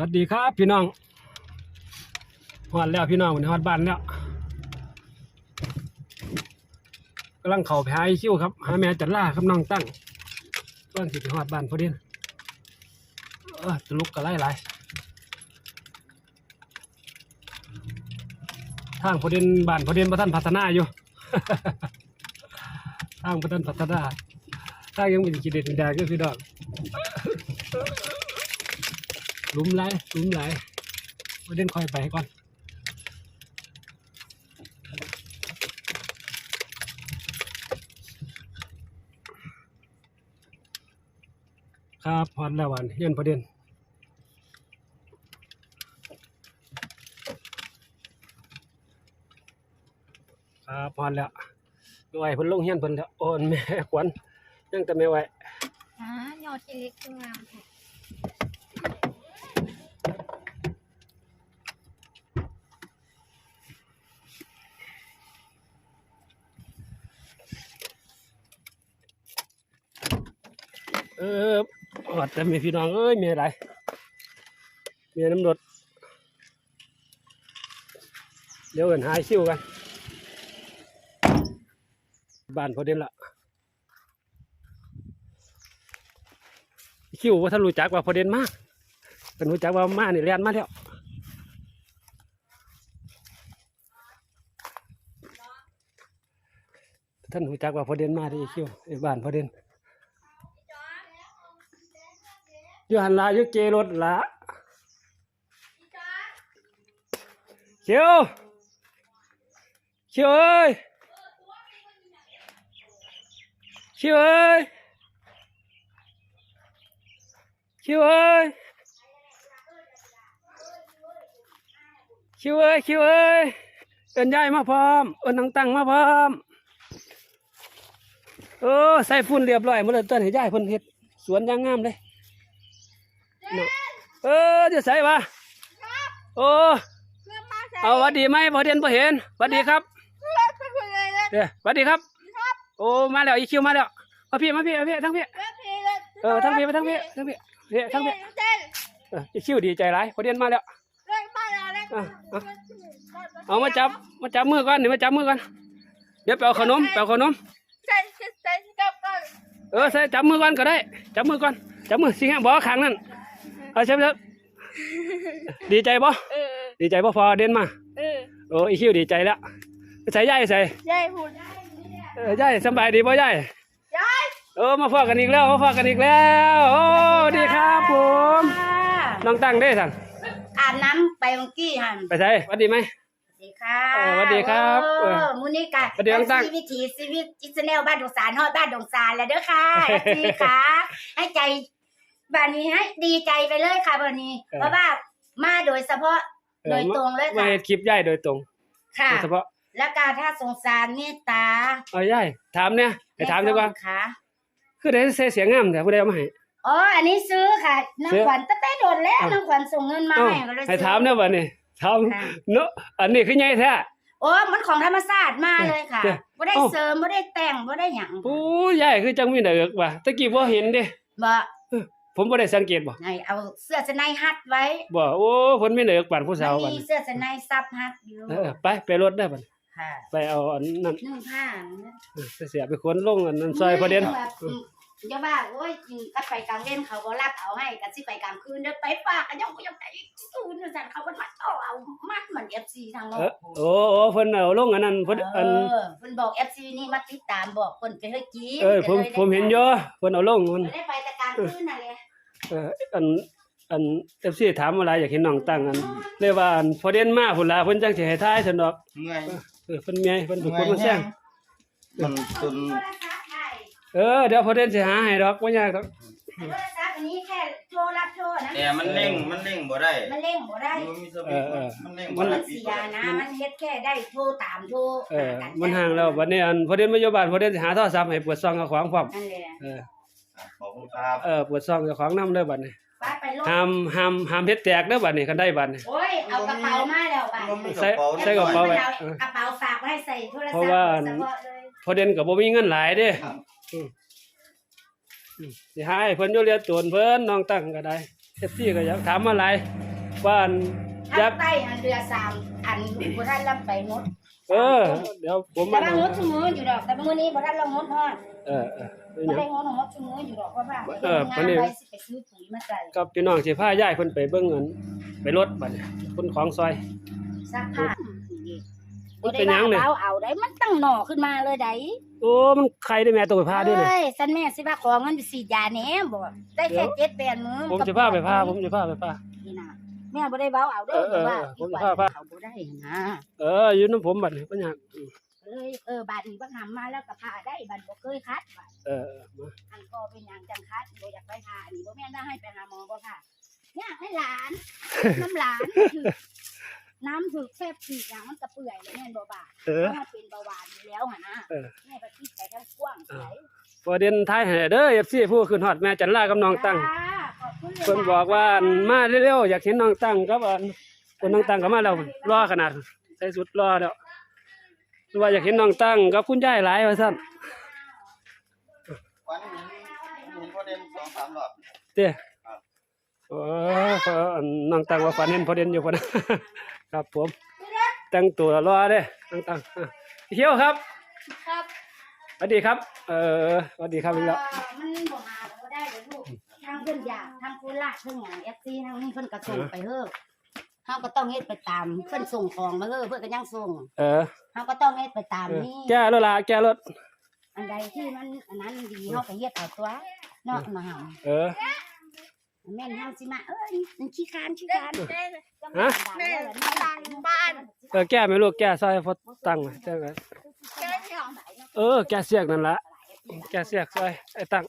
วัสดีครับพี่น้องฮอดแล้วพี่น้องวันนี้ฮอดบ้านแล้วกำลังเข่าไปหาไอคิวครับหาแม่จัดล่าครับน้องตั้งกำลังสิไปฮอดบ้านพอดีนะเออตลุกกระไรไรทางพอดีนบ้านพอดีนประท่านพัฒนาอยู่ทางประท่านพัฒนาทางยังเป็นกิเลสแดงก็พี่น้อง ลุมไหลหลุมไหลประเด็นคอยไปก่อนครับพอดแล้ววันเฮียนประเด็นครับพอดแล้วด้วยเพิ่นลงเฮียนเพิ่นแล้วโอนแม่ขวัญยังแต่ไม่ไหวอ่ายอดที่เล็กขึ้นมค่ะ เอออดแต่มีพี่น้องเอ้ยมีอะไรมีน้ำรดเดี๋ยวกันหายคิวกัน บ้านพอเด่นละคิวว่าท่านรู้จักว่าพอเด่นมากเป็นรู้จักว่ามานี่เรียนมาแล้วท่านรู้จักว่าพอเด่นมาที่คิวไอ้บ้านพอเด่น อยู่หันละอยู่เจรถละเขียวเขียวเอ้ยเขียวเอ้ยเขียวเอ้ยเขียวเอ้ยเขียวเอ้ยเอินยายมาพร้อมเอินนังตังมาพร้อมเออใส่ฝุ่นเรียบร้อยหมดเลยต้นให้ยายเพิ่นเฮ็ดสวนยางงามเลย น่ะเออจะใส่ปะโอ้เพื่อนมาใส่เอาหวัดดีไหมพอเด่นพอเห็นหวัดดีครับเพื่อนไปคุยเลยเลยเดี๋ยวหวัดดีครับ โอ้มาแล้วอีคิวมาแล้วมาพี่มาพี่มาพี่ทั้งพี่เพื่อนพี่เลยเออทั้งพี่ไปทั้งพี่ทั้งพี่เฮ้ยทั้งพี่เต้นเอออีคิวดีใจร้ายพอเด่นมาแล้วเล่นบ้านเราเล่นอะอะเอามาจับมาจับมือก่อนนี่มาจับมือก่อนเดี๋ยวไปเอาขนมไปเอาขนมใส่ใส่กับกันเออใส่จับมือก่อนก็ได้ จับมือก่อนจับมือสิฮะบอกข้างนั่น เอาใช่ไหมครับดีใจบ่เออ ดีใจบ่พอเด่นมา เออโอ้อีคิวดีใจแล้วใส่ย่ายใส่ยายหุ่นเออยายสำบายดีป่ะยายยายเออมาฟอกกันอีกแล้วมาฟอกกันอีกแล้วโอ้ดีครับผมน้องตั้งได้สั่งอาบน้ำไปเมื่อกี้หันไปใช่วัดดีไหมสวัสดีค่ะเออสวัสดีครับโอ้เออมูนี่กะสวัสดีน้องตั้งชีวิตถีชีวิตอิสราเอลบ้านดงสารฮอดบ้านดงสารแล้วเด้อค่ะเอฟซีค่ะ ให้ใจ บ้านนี้ให้ดีใจไปเลยค่ะบ้านนี้เพราะว่ามาโดยเฉพาะโดยตรงเลยมาค่ะเฮ็ดคลิปยายโดยตรงค่ะ โดยเฉพาะแล้วการถ้าสงสารเมตตาเอายายถามเนี่ยไปถามดีกว่า ค่ะคือได้เสียงงามแต่ผู้ใดเอามาให้ อ๋ออันนี้ซื้อค่ะน้องซื้อขวัญตั้งแต่โดนแล้วอ้าวน้องขวัญส่งเงินมาเอ้าให้ก็เลยให้ซื้อถามเนี่ยวันนี้ถามค่ะเนาะอันนี้คือใหญ่แท้ โอ้มันของธรรมศาสตร์มาเลยค่ะเจ้าบ่ได้เอ้า เสริมบ่ได้แต่งบ่ได้หยังโอ้ยายคือจังมีหน้าเอิกว่ะตะกี้บ่เห็นเด้บ่ ผมบ่ได้สังเกตบ่ไงเอาเสื้อสไนฮัดไว้บ่โอ้เพิ่นมีหน้าเอิกปานผู้สาวมับัดนมีนี้เสื้อสไนซับฮัดอยู่เออไปไปรถได้บัดนี้ค่ะไปเอาอันนั้นนึ่งผ้านะเออเสียไปขนลงอันนั้นซอยประเด็นแบบอย่าว่าโอ้ยก็ไปกลางเว้นเขาก็รับเอาให้กันสิไปกลางคืนเด้อไปฝากกันยังบ่ยังไปสู้จังซั่นเขาบ่มาต่อเอามัดเหมือน FC ทางโลเอกอโอ้โอ้เพิ่นเอาลงอันนั้นเพิ่นอันเออเพิ่นบอก FC นี่มาติดตามบอกเพิ่นไปเฮ็ดจีเออผมผมเห็นอยู่เพิ่นเอาลงมันได้ไปแต่กลางคืนน่ะเลย เอออันอัน FC ถามอะไรอยากเห็นน้องตั้งอันเรียกว่าอันพอเด่นมาพุ่นล่ะเพิ่นจังสิให้ทายซั่นดอกเมื่อยเออเพิ่นเมียเพิ่นเป็นคนมาแซงมันจนโทรศัพท์ได้เออเดี๋ยวพอเด่นสิหาให้ดอกบ่ยากดอกโทรศัพท์อันนี้แค่โทรรับโทรนะแต่มันเร่งมันเร่งบ่ได้มันเร่งบ่ได้มันมีสวิตช์มันเร่งบ่มัได้นเสียนะมันเฮ็ดแค่ได้โทรตามโทรเออมันห่างแล้วบัดนี้อันพอเด่นมาอยู่บ้านพอเด่นสิหาโทรศัพท์ให้เปิดซ่องเจ้าของพร้อมนั่นแหละเออ ขอบคุณครับเออเปิดซ่องเจ้าของนำเด้อบัดนี้ไปไปลบห้ามห้ามห้ามเฮ็ดแตกเด้อบัดนี้คันได้บัดนี้ โอ้ยเอากระเป๋ามาแล้วป่ะใส่ใส่กระเป๋าไว้ กระเป๋าฝากไว้ให้ใส่โทรศัพท์เพราะว่าเฉพาะเลยพอเด่นก็บ่มีเงินหลายเด้ครับ อืมอืมสิหาให้เพิ่นอยู่เรียนตวนเพิ่นน้องตั้งก็ได้เอฟซีก็อยากถามมาหลายว่าอันอทัยากกใต้อันเรือสามอันบ่ทันลำไปงดเออ เดี๋ยวผมแต่มาว่างดชั่วโมงอยู่ดอกแต่มื้อนี้บ่ทันลงงดฮอด เออเออเป็นหบ่ยังได้งดงดชั่วโมงอยู่ดอกเพราะว่าเออปานนี้ งานไว้สิไปซื้อปุ๋ยมาใส่กับพี่น้องสิพาย้ายเพิ่นไปเบิ่งเงินไปรถบัดนี้คนของซอย ซักผ้ามันเป็นหยังเนี่ยเอาเอาได้มันตั้งหน่อขึ้นมาเลยได้โอ้มันใครได้แม่ตัวไปพาด้วยเนี่ยเอ้ยสันแม่สิว่าขอเงินไปฉีดยาแหน่บ่ได้แค่เจ็ดแปดมื้อผมจะพาไปพาผมจะพาไปพา นี่นะแม่บ่ได้เว้าเอาเด้อเออเออว่าผมจะพาพา เขาบ่ได้นะเอออยู่น้ำผมบัดนี้เพิ่นอยากอืม เลยเออบาดนี้บ่หำมาแล้วก็พาได้บัดบ่เคยคัดบัดเออเออมาอันก็เป็นหยังจังคัดบ่อยากไปหาอันนี้บ่แม่นได้ให้ไปหาหมอบ่ค่ะเนี่ยให้หลาน น้ำหลานถือน้ำถึกแซ่บฉีดหยังมันก็เปื่อยเลยแม่นบ่บาดเออเพราะมันเป็นเบาหวานอยู่แล้วหั่นนะเออแม่ก็คิดไปทั้งกว้างไสประเด็นท้ายให้เด้อ FC ผู้ขึ้นฮอดแม่จันลากับน้องตั้งจ้าขอบคุณลยเพิ่นบอกว่าอันมาเร็วๆอยากเห็นน้องตั้งครับอันคนน้องตั้งก็มาแล้วรอขนาดใส่สุดรอแล้ว ว่าอยากเห็นน้องตั้งกับคุณยายหลายว่าซั่นวันนี้เห็นพ่อเด่นสองสามรอบเด้โอ้เพราะอันน้องตั้งว่าฝันเห็นพอเด่นอยู่พุ่นครับ ผมตั้งตัวรอเด้น้องตั้งอะพี่เขียวครับครับสวัสดีครับ เออสวัสดีครับอีกแล้วมันบ่มาบ่ได้เด้อลูกทางเพิ่นอยากทางโคราชเพิ่นหยัง FC ทางนี้เพิ่นก็ส่งไปเฮ้อ เฮาก็ต้องเฮ็ดไปตามเพิ่นส่งของมาเฮ้อเพิ่นก็ยังส่งเออ เฮาก็ต้องเฮ็ดไปตามเออนี่แก้รถละแก้รถอันใดที่มันอันนั้นดีเฮาก็เฮ็ดเอาตัวเนาะมาหาเออ แม่นเฮาสิมาเอ้ยมันขี้คร้านขี้คร้านแม่ฮะ แม่หลังบ้านเออแก้ไหมลูกแก้ซอยพอตั้งไว้แก้ไว้แก้ที่หลังเออ แก้เสียกนั่นละแก้เสียกซอยไอ้ตั้ง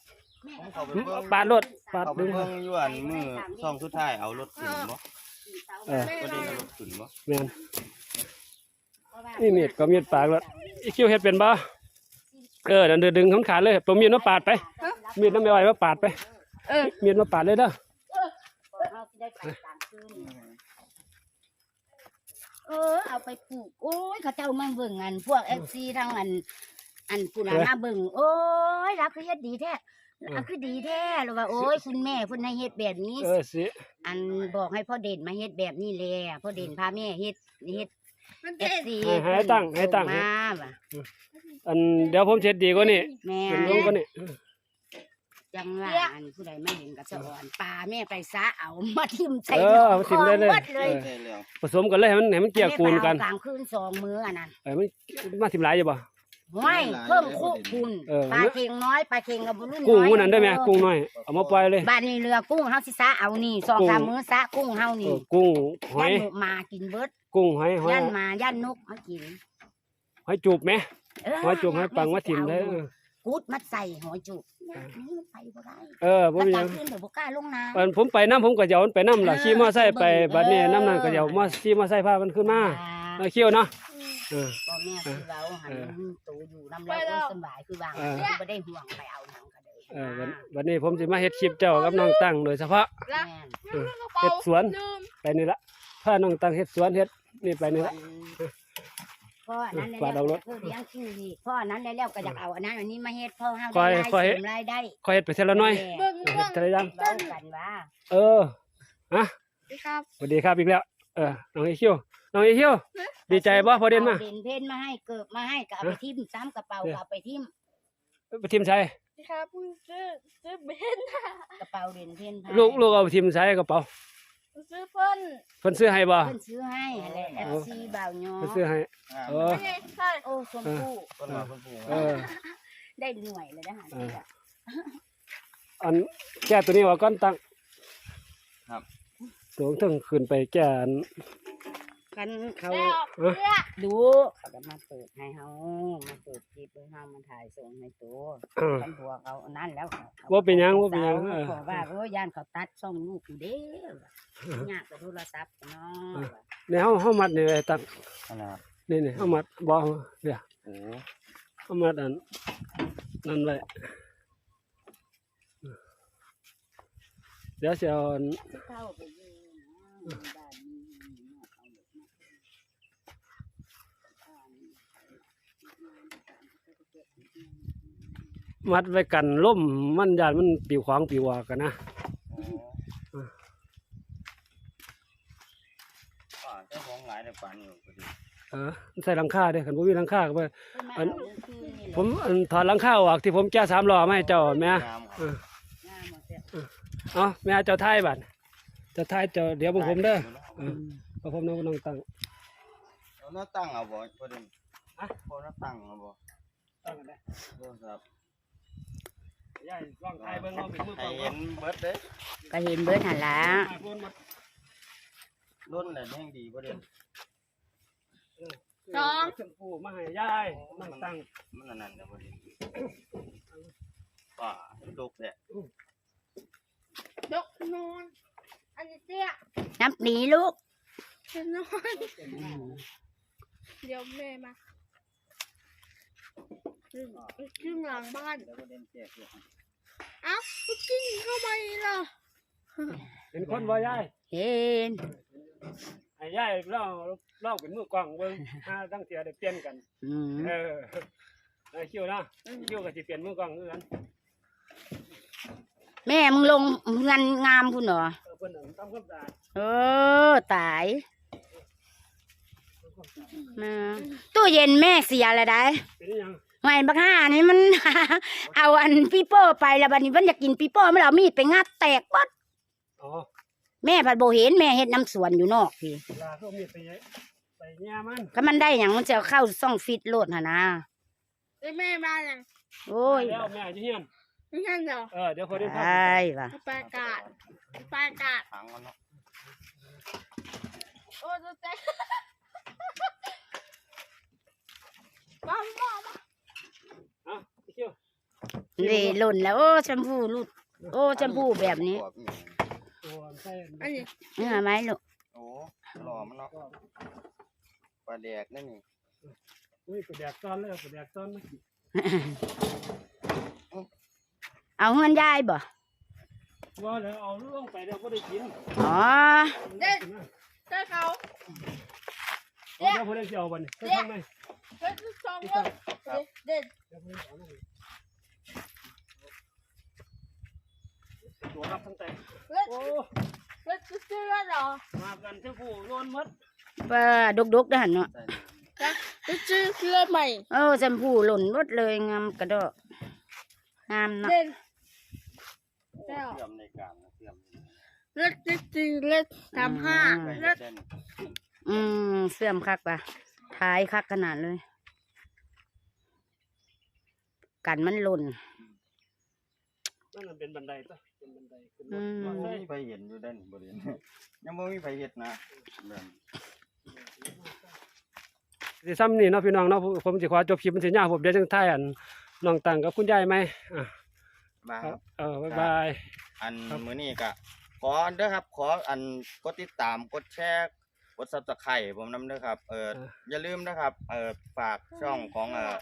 ผมเขาไปเบิ่งปาดรถ ปาดเขาไปดึงเบิ่งอยู่อันมือช่องสุดท้ายเอารถขึ้นบ่ เออก็ได้เอารถขึ้นบ่แม่นนี่มีดก็มีดปากรถอีคิวเฮ็ดเป็นบ่เออเดินดึงของขาเลยตัวมีดมาปาดไป มีดน้ำไม่ไหวมาปาดไปเออมีดมาปาดเลยเด้อเฮาสิได้ไปตามคืนเออเอาไปปลูกโอ้ยเขาเจ้ามาเบิ่งอันพวก FC ทั้งอัน อันผู้น่ะมาเบิ่งโอ้ยรักคือเฮ็ดดีแท้ รักคือดีแท้หรือว่าโอ้ยคุณแม่เพิ่นให้เฮ็ดแบบนี้ เออสิอันบอกให้พ่อเด่นมาเฮ็ดแบบนี้แหละพ่อเด่นพาแม่เฮ็ดเฮ็ดมันเอเด็ฟดซีให้ให้ตั้งให้ตั้งมาว่ะอันเดี๋ยวผมเช็ดดีกว่านี่แม่เป็นลงกว่านี่จังว่าอันผู้ใดไม่เห็นก็จะอ่อนปลาแม่ไปซะเอามาทิ่มใส่เออเอาทิ่มได้เลยหมดเลยเออได้แล้วผสมกันเลยให้มันให้มันเกี่ยวกูนกันแม่ไปเอากลางคืนสองมื้ออันนั้นเออมันมาสิบหลายอยู่บ่ ไม่เพิ่มคู่คุณเออ ปลาเค็งน้อยปลาเค็งกับบุรุ่นกุ้งน้อยมันนั้นได้ไหมกุ้งน้อยเอามาปล่อยเลยบ้านนี้เรือกุ้งเฮาสิซะเอานี่สองกุ้งสามมื้อซะกุ้งเฮาเอนี่อกุ้งหอยัยนหมูมากินเบิดกุ้งหอยหอยยันมายันนกมากินหอยจูบไหมเออหอยจูบหอยปังมาถิ่มได้เออ กูดมัดใส่หอยจุกนี่มันไปบ่ได้เออผมมันยักางรขึ้นเดี๋ยวบ่กล้าลงน้ำ อันผมไปน้ำผมก็จะเอามันไปน้ำล่ะเออขี่มอไซค์ไปเบิ่งบัดนี้เออน้ำนั้นก็จะเอามาขี่มอไซค์พามันขึ้นมาเออเขี้ยวเนาะ เออ พ่อแม่คือเว้าหันเออตูอยู่น้ำแล้วสบายคือวางเออบ่ได้ห่วงไปเอาหยังก็ได้เออวันวันนี้ผมสิมาเฮ็ดคลิปเจ้ากับน้องตั้งโดยเฉพาะรักแม่นเออกระเป๋าเฮ็ดสวน ลืมไปนี่ละพาน้องตั้งเฮ็ดสวนเฮ็ดนี่ไปนี่ละ พ่ออันนั้นกวาดเอารถคือเลี้ยงชื่อนี่พ่ออันนั้นแล้วก็อยากเอาอันนั้นอันนี้มาเฮ็ดพ่อเฮาคอยได้คอยรายเสริมรายได้คอยเฮ็ดไปเท่าละน้อยเบิ่งเออเบิ่งเฮ็ดเท่าละอยังเว้ากันว่า เออฮะดีครับ สวัสดีครับอีกแล้ว เออ น้องอีคิว น้องอีคิวดีใจบ่พอเด่นมาเด่นเพนมาให้เกิบมาให้ก็เอาไปทิ่มซ้ำกระเป๋าก็เอาไปทิ่มไปทีมใช้ดีครับเพิ่งซื้อซื้อเบนซ์กระเป๋าเด่นเพนพาลูกลูกเอาไปทีมใช้กระเป๋าซื้อเพิ่นเพิ่นซื้อให้บ่เพิ่นซื้อให้แหละ FC บ่าวย้อเพิ่นซื้อให้อ่าเออไงใช่โอ้ชมพู่ต้นว่าเพิ่นปลูกเออได้หน่วยเลยนะฮะเอออันแก้ตัวนี้ออกก่อนตั้งครับตัวถึงขึ้นไปแก้อัน กันเขาแล้วเออเลือกดูเขาจะมาเปิดให้เฮามาเปิดคลิปให้เฮามาถ่ายส่งให้ตัวเออท่านบัวเขาอันนั่นแล้วขาว่าเป็นหยังว่าเป็นหยังเออ ขอว่าโอ้ยย่านเขาตัดช่องลูกอยู่เด้อยากกับโทรศัพท์เนาะในเฮาเฮามัดนี่ไว้ตั้งนั่นล่ะนี่นี่เฮามัดบ่เดี๋ยวโอ้เฮามัดอันนั่นไว้เดี๋ยวสิเอาอัน เข้าไปอยู่นะบ้านนี้เอาเด็กมา มัดไว้กันล่มมันยานมันปิวของปิวออกกันนะโอ้ป่าเจ้าของหลายแต่ป่านอยู่พอดีเออใส่หลังคาเด้อคันบ่มีหลังคาก็บ่อันผผมมอันถอดหลังคาออกที่ผมแก้สามล้อมาให้เจ้าแม่งามคเอรับอเอาแม่เจ้าท้ายบัดเจ้าท้ายเจ้าเดี๋ยวผมผมเด้อเออพอผมน้องน้องตั้งเอาหน้าตั้งเอาบ่พอดีอะพอหน้าตั้งเอาบ่ตั้งกันได้เด้อครับ ยายลองทายเบิ่งเอาเป็นมือให้ก่อนเห็นเบิดเด้ก็เห็นเบิดหันละมาพูนมารุ่นน่ะแห่งดีพอดีสองชมพูมาให้ยายน้องตั้งมันอันนั้นเด้อพอดีป่าดกแหละยกนอนอันนี้เตี้ยนับหนีลูกจะนอน เดี๋ยวแม่มา ขึ้นขึ้นหลังบ้านเดี๋ยวพอดีแจกอยู่เอ้าไปกินเข้าไปเหรอเห็นคนบ่ยายเห็นให้ยายเล่าเล่าเป็นมือกล้องเบิ่งหาตั้งเทียได้เปลี่ยนกัน อืมเออไอ้คิวนะคิวก็สิเปลี่ยนมือกล้องคือกันแม่มึงลงเงินงามคุณเหรอเออเพิ่นน่ะทำความสะอาดเออตายมาตู้เย็นแม่เสียแล้วได้เป็นอิหยัง ไม่บักห่านี่มัน เอาอันปีโป้ไปแล้วบัดนี้มันอยากกินปีโป้มันเอามีดไปงัดแตกปัดอ๋อแม่ผัดโบเห็นแม่เฮ็ดน้ำสวนอยู่นอกพี่ลาเขาเอามีดไปยไปแย่มันก็มันได้อย่างมันจะเอาเข้าซ่องฟิตโลดหนนะไอ้แม่มายังโอ้ยแล้วแม่จะเฮียนไม่ใช่เหรอเออเดี๋ยวพอได้ไดพัก้ว่ะปลากาศปลากาศถังมันเนาะโอ้ตัวเต้มามามาอะไอ้คิ วเดหล่นแล้ว โอ้แชมพูรูดโอ้แชมพูแบบนี้ขวบอีกตัวใส่อันนี้เนื้อไหมลูกโอ้หล่อมันเนาะปลาแดกนั่นนี่อุ้ยกระแดกซ้อนเลยกระแดกซ้อนมาเอาเงินยายบ่ว่าแล้วเอาลงไปเดี๋ยวบ่ได้กินอ๋อเด็ดเจ้าเขาเดี๋ยวพอได้สิเอาบัดนี้ไปทางไหนเฮ้ยสองคนเด็ด เดี๋ยวพอได้เอาลง ตัวรับตั้งแต่เล็ดโอ้เล็ดซื้อเหรอมากันเจ้าผู้โลนหมดปลาดกๆเด้อหั่นเนาะใส่เซื้อเสื้อใหม่โอ้แชมพูหล่นหมดเลยงามกระโดดงามเนาะเด่นเสื่อมในการนะเสื่อมเล็ดจริงเล็ดสามห้าไปเล็ดเส้นอืมเสื่อมคักปะท้ายคักขนาดเลย กันมันหล่นนั่นนะเป็นบันไดตัว เป็นบันไดขึ้นรอืถมว่าไม่ใส่มีไปเห็นอยู่ด้านบริเวณ ยังไม่มีไปเห็นนะแบบสิซ้ำนี่เนาะพี่น้องเนาะผมสิขอจบคลิปมันสิยาวผมเดี๋ยวจังท้ายอันน้องตังกับคุณยายไหมอะมาคครัรับบ เออบ๊ายบาย อันครับ มื้อนี้ก็ขอเด้อครับ ขออันกดติดตามกดแชร์กด Subscribe ผมนำเด้อครับ เอออย่าลืมนะครับ เออฝากช่องของเอ่อ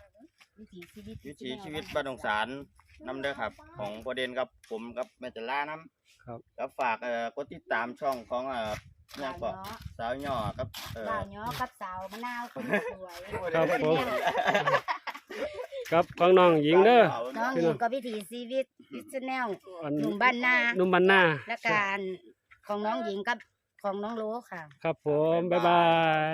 วิถีชีวิตวิถีชีวิตบ้านดงสารนำเด้อครับ ของประเด็นกับผมกับแม่จันลานํครับ แล้วฝากเอ่อกดติดตามช่องของเอ่อหยังก็สาวย่อกับเอ่อบ่าวย้อกับสาวมะนาวคนสวยครับผม ครับของน้องหญิงเด้อ น้องหญิงก็วิถีชีวิตพิชแนลอันหนุ่มบ้านนาหนุ่มบ้านนาและการของน้องหญิงกับของน้องโลค่ะ ครับผม บ๊ายบาย